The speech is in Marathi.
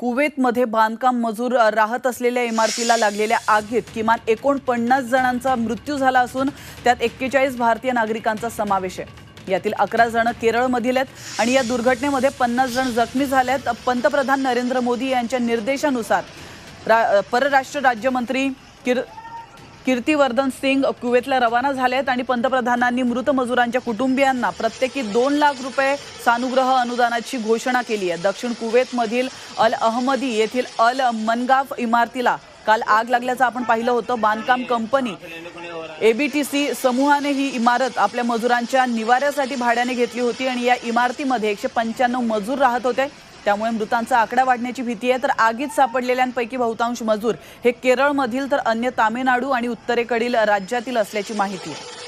कुवेतमध्ये बांधकाम मजूर राहत असलेल्या इमारतीला लागलेल्या आगीत किमान एकोणपन्नास जणांचा मृत्यू झाला असून त्यात एक्केचाळीस भारतीय नागरिकांचा समावेश आहे. यातील अकरा जण केरळमधील आहेत आणि या दुर्घटनेमध्ये पन्नास जण जखमी झाले आहेत पंतप्रधान नरेंद्र मोदी यांच्या निर्देशानुसार रा परराष्ट्र राज्यमंत्री किर कीर्तिवर्धन सिंग कुवेतला रवाना झाले आहेत आणि पंतप्रधानांनी मृत मजुरांच्या कुटुंबियांना प्रत्येकी दोन लाख रुपये सानुग्रह अनुदानाची घोषणा केली आहे. दक्षिण कुवेतमधील अल अहमदी येथील अल मनगाफ इमारतीला काल आग लागल्याचं आपण पाहिलं होतं. बांधकाम कंपनी एबीटीसी समूहाने ही इमारत आपल्या मजुरांच्या निवाऱ्यासाठी भाड्याने घेतली होती आणि या इमारतीमध्ये एकशे पंच्याण्णव मजूर राहत होते. त्यामुळे मृतांचा आकडा वाढण्याची भीती आहे. तर आगीत सापडलेल्यांपैकी बहुतांश मजूर हे केरळमधील तर अन्य तामिळनाडू आणि उत्तरेकडील राज्यातील असल्याची माहिती आहे.